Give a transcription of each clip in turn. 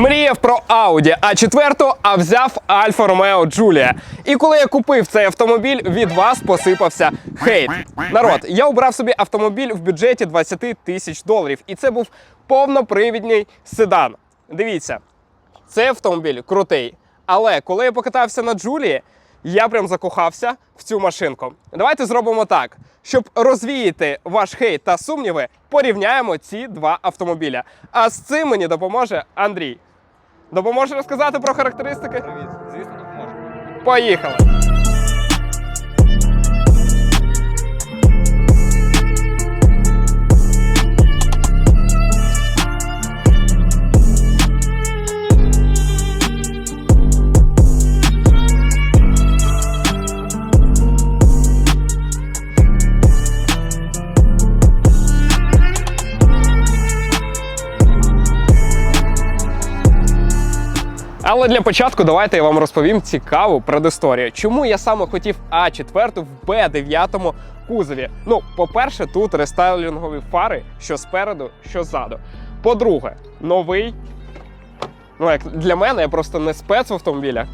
Мріяв про Audi а 4 а взяв Альфа Ромео Джулія. І коли я купив цей автомобіль, від вас посипався хейт. Народ, я обрав собі автомобіль в бюджеті 20 тисяч доларів, і це був повнопривідний седан. Дивіться, цей автомобіль крутий. Але коли я покатався на Джулії, я прям закохався в цю машинку. Давайте зробимо так. Щоб розвіяти ваш хейт та сумніви, порівняємо ці два автомобіля. А з цим мені допоможе Андрій. Допоможе розказати про характеристики? Привіт, звісно, допоможу. Поїхали! Але для початку давайте я вам розповім цікаву предісторію. Чому я саме хотів А4 в Б9 кузові? Ну, по-перше, тут рестайлінгові фари, що спереду, що ззаду. По-друге, новий. Ну, як для мене, я просто не спец в автомобілях.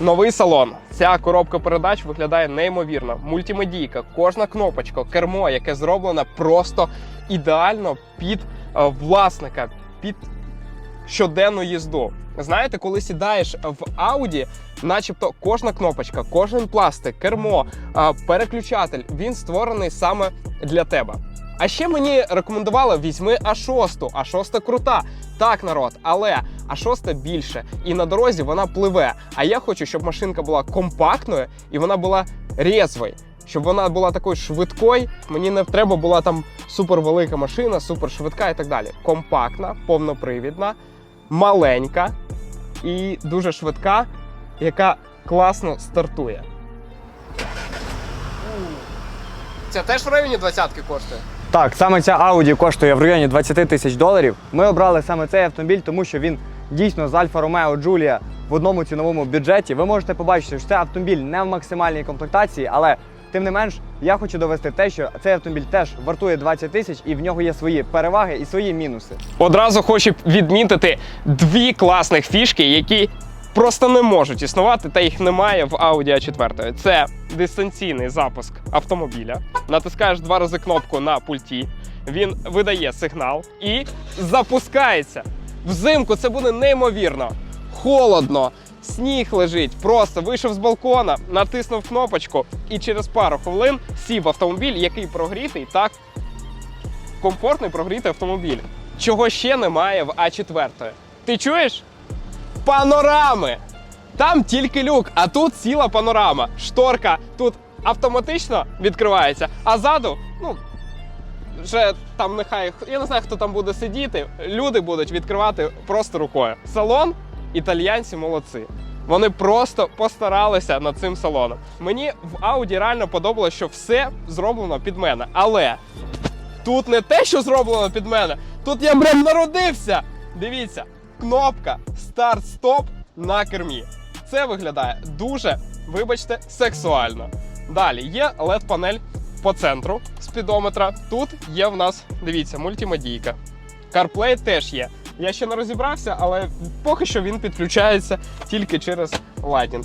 Новий салон. Ця коробка передач виглядає неймовірно. Мультимедійка, кожна кнопочка, кермо, яке зроблено просто ідеально під е, власника, під щоденну їзду. Знаєте, коли сідаєш в Audi, начебто кожна кнопочка, кожен пластик, кермо, переключатель, він створений саме для тебе. А ще мені рекомендували візьми А6, А6 крута. Так, народ, але А6 більше, і на дорозі вона пливе. А я хочу, щоб машинка була компактною і вона була резвою. Щоб вона була такою швидкою, мені не треба була там супервелика машина, супершвидка і так далі. Компактна, повнопривідна, маленька і дуже швидка, яка класно стартує. Це теж в районі двадцятки коштує. Так, саме ця Audi коштує в районі 20 тисяч доларів. Ми обрали саме цей автомобіль, тому що він дійсно з Альфа Ромео Джулія в одному ціновому бюджеті. Ви можете побачити, що це автомобіль не в максимальній комплектації, але тим не менш, я хочу довести те, що цей автомобіль теж вартує 20 тисяч і в нього є свої переваги і свої мінуси. Одразу хочу відмітити дві класних фішки, які просто не можуть існувати, та їх немає в Audi A4. Це дистанційний запуск автомобіля. Натискаєш два рази кнопку на пульті, він видає сигнал і запускається. Взимку це буде неймовірно. Холодно, сніг лежить, просто вийшов з балкона, натиснув кнопочку і через пару хвилин сів автомобіль, який прогрітий так комфортний прогрітий автомобіль. Чого ще немає в А4? Ти чуєш? Панорами! Там тільки люк, а тут ціла панорама. Шторка тут автоматично відкривається, а ззаду, ну, вже там нехай, я не знаю, хто там буде сидіти, люди будуть відкривати просто рукою. Салон італіянці молодці. Вони просто постаралися над цим салоном. Мені в Audi реально подобалося, що все зроблено під мене. Але Тут не те, що зроблено під мене, тут я прям народився. Дивіться, кнопка старт-стоп на кермі. Це виглядає дуже, вибачте, сексуально. Далі є LED-панель по центру спідометра. Тут є в нас, дивіться, мультимедійка. CarPlay теж є. Я ще не розібрався, але поки що він підключається тільки через Lightning.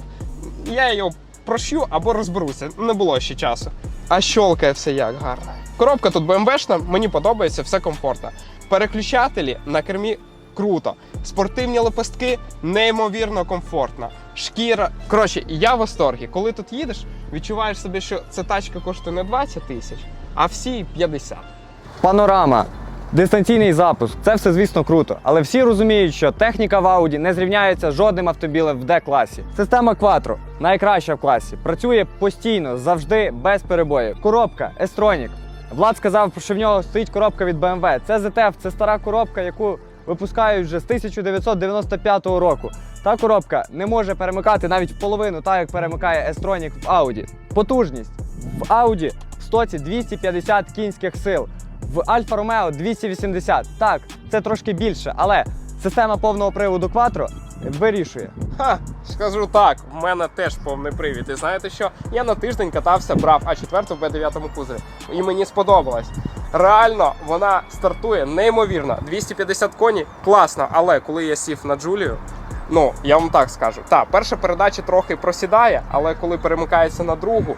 Я його прощу або розберуся. Не було ще часу. А щолкає все як гарно. Коробка тут BMW-шна, мені подобається, все комфортно. Переключателі на кермі круто. Спортивні лепестки неймовірно комфортно. Шкіра. Коротше, я в восторгі. Коли тут їдеш, відчуваєш собі, що ця тачка коштує не 20 тисяч, а всі 50. Панорама, дистанційний запуск це все, звісно, круто. Але всі розуміють, що техніка в Audi не зрівняється з жодним автомобілем в D-класі. Система Quattro найкраща в класі. Працює постійно, завжди без перебоїв. Коробка S-Tronic. Влад сказав, що в нього стоїть коробка від BMW. Це ZF, це стара коробка, яку випускають вже з 1995 року. Та коробка не може перемикати навіть половину, так як перемикає S-Tronic в Audi. Потужність в Audi в стоці 250 кінських сил, в Альфа Ромео 280. Так, це трошки більше, але система повного приводу Quattro вирішує. Ха, скажу так, в мене теж повний привід. І знаєте що? Я на тиждень катався, брав А4 в Б9 кузові. І мені сподобалось. Реально, вона стартує неймовірно. 250 коні, класно, але коли я сів на Джулію, ну я вам так скажу. Так, перша передача трохи просідає, але коли перемикається на другу,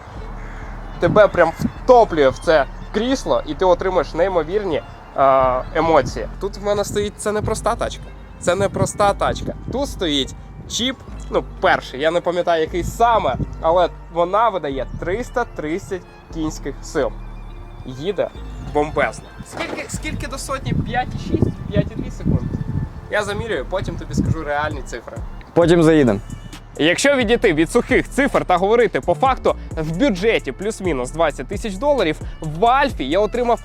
тебе прям втоплює в це крісло, і ти отримаєш неймовірні е, емоції. Тут в мене стоїть це не проста тачка. Це не проста тачка. Тут стоїть чіп, ну, перший, я не пам'ятаю, який саме, але вона видає 330 кінських сил. Їде бомбезно. Скільки, скільки до сотні? 5,6? 5,2 секунди. Я замірюю, потім тобі скажу реальні цифри. Потім заїдемо. Якщо відійти від сухих цифр та говорити по факту в бюджеті плюс-мінус 20 тисяч доларів, в Альфі я отримав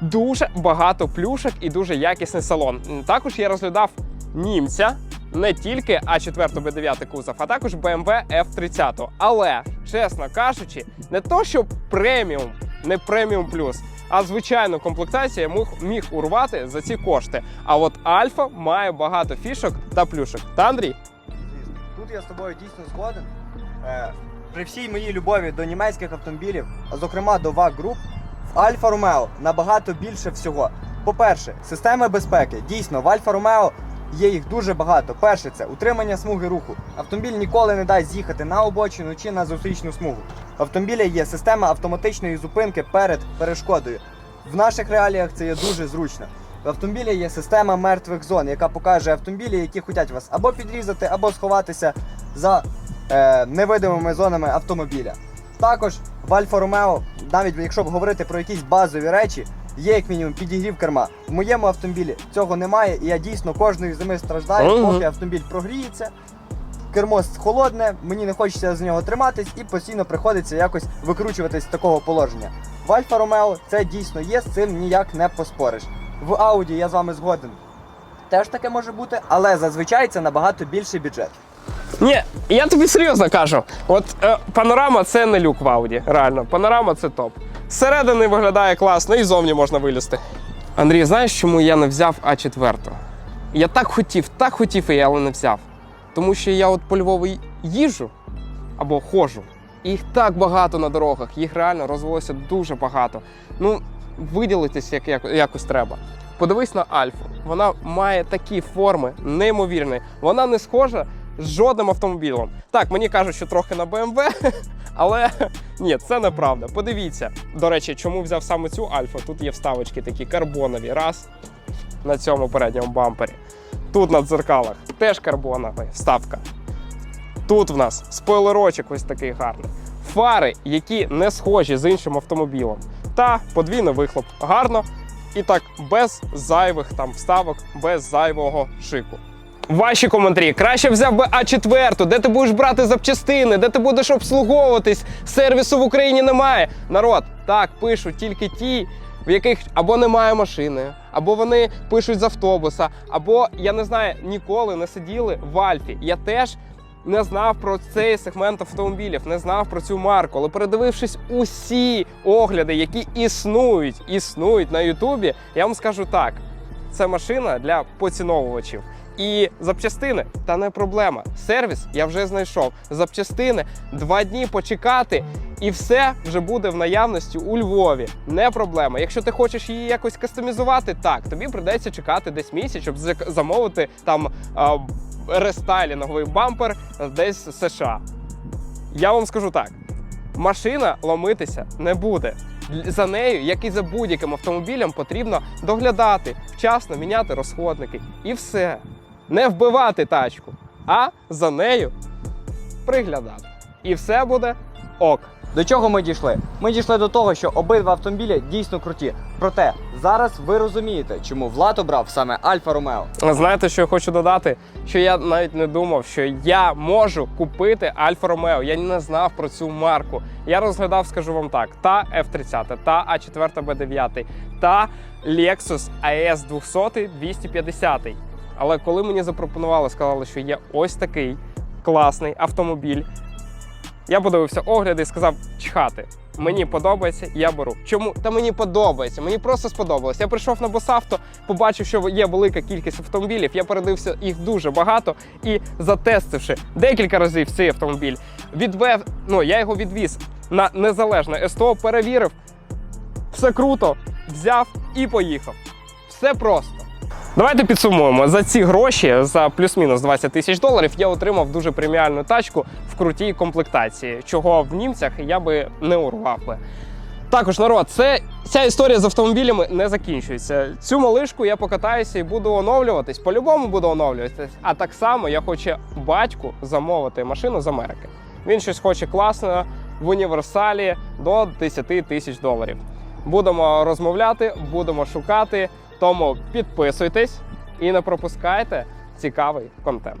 дуже багато плюшок і дуже якісний салон. Також я розглядав німця. Не тільки А4 Б9 кузов, а також BMW F30. Але, чесно кажучи, не то, що преміум, не преміум плюс, а звичайну комплектацію я міг, міг урвати за ці кошти. А от Альфа має багато фішок та плюшок. Та Андрій? Тут я з тобою дійсно згоден. Е, при всій моїй любові до німецьких автомобілів, а зокрема до VAG Group, в Альфа Ромео набагато більше всього. По-перше, системи безпеки. Дійсно, в Альфа Ромео є їх дуже багато. Перше, це утримання смуги руху. Автомобіль ніколи не дасть з'їхати на обочину чи на зустрічну смугу. В автомобіля є система автоматичної зупинки перед перешкодою. В наших реаліях це є дуже зручно. В автомобілі є система мертвих зон, яка покаже автомобілі, які хочуть вас або підрізати, або сховатися за е, невидимими зонами автомобіля. Також в Альфа Ромео, навіть якщо говорити про якісь базові речі, є як мінімум підігрів керма. В моєму автомобілі цього немає, і я дійсно кожної зими страждаю, Ага. поки автомобіль прогріється. Кермо холодне, мені не хочеться з нього триматись і постійно приходиться якось викручуватись з такого положення. В Альфа Ромео це дійсно є, з цим ніяк не поспориш. В Ауді я з вами згоден. Теж таке може бути, але зазвичай це набагато більший бюджет. Ні, я тобі серйозно кажу. От е, панорама це не люк в Ауді. Реально, панорама це топ. Зсередини виглядає класно і зовні можна вилізти. Андрій, знаєш, чому я не взяв А4? Я так хотів, так хотів, і я але не взяв. Тому що я от по Львову їжджу або ходжу. Їх так багато на дорогах, їх реально розвелося дуже багато. Ну, виділитись як, як, якось треба. Подивись на Альфу. Вона має такі форми, неймовірні. Вона не схожа з жодним автомобілем. Так, мені кажуть, що трохи на BMW, але ні, це неправда. Подивіться. До речі, чому взяв саме цю Альфу? Тут є вставочки такі карбонові. Раз на цьому передньому бампері. Тут на дзеркалах теж карбонова вставка. Тут в нас спойлерочок ось такий гарний. Фари, які не схожі з іншим автомобілем. Та подвійний вихлоп. Гарно і так без зайвих там вставок, без зайвого шику. Ваші коментарі. Краще взяв би А4, де ти будеш брати запчастини, де ти будеш обслуговуватись. Сервісу в Україні немає. Народ, так пишуть тільки ті, в яких або немає машини, або вони пишуть з автобуса, або я не знаю, ніколи не сиділи в Альфі. Я теж не знав про цей сегмент автомобілів, не знав про цю марку. Але передивившись усі огляди, які існують, існують на Ютубі, я вам скажу так: це машина для поціновувачів. І запчастини та не проблема. Сервіс я вже знайшов. Запчастини два дні почекати, і все вже буде в наявності у Львові. Не проблема. Якщо ти хочеш її якось кастомізувати, так тобі придеться чекати десь місяць, щоб замовити там а, рестайлінговий бампер десь з США. Я вам скажу так: машина ломитися не буде. За нею, як і за будь-яким автомобілем, потрібно доглядати, вчасно міняти розходники. І все. Не вбивати тачку, а за нею приглядати. І все буде ок. До чого ми дійшли? Ми дійшли до того, що обидва автомобілі дійсно круті. Проте зараз ви розумієте, чому Влад обрав саме Альфа Ромео. Знаєте, що я хочу додати? Що я навіть не думав, що я можу купити Альфа Ромео. Я не знав про цю марку. Я розглядав, скажу вам так: та F30, та А4 B9, та Lexus AS 200 250. Але коли мені запропонували, сказали, що є ось такий класний автомобіль. Я подивився огляди і сказав чхати. Мені подобається, я беру. Чому? Та мені подобається. Мені просто сподобалось. Я прийшов на Босавто, побачив, що є велика кількість автомобілів. Я передивився їх дуже багато і затестивши декілька разів цей автомобіль, відвев, ну я його відвіз на незалежне СТО, перевірив. Все круто, взяв і поїхав. Все просто. Давайте підсумуємо. За ці гроші, за плюс-мінус 20 тисяч доларів, я отримав дуже преміальну тачку в крутій комплектації, чого в німцях я би не урвав би. Також народ, це ця історія з автомобілями не закінчується. Цю малишку я покатаюся і буду оновлюватись. По-любому буду оновлюватись. А так само я хочу батьку замовити машину з Америки. Він щось хоче класне в універсалі до 10 тисяч доларів. Будемо розмовляти, будемо шукати. Тому підписуйтесь і не пропускайте цікавий контент.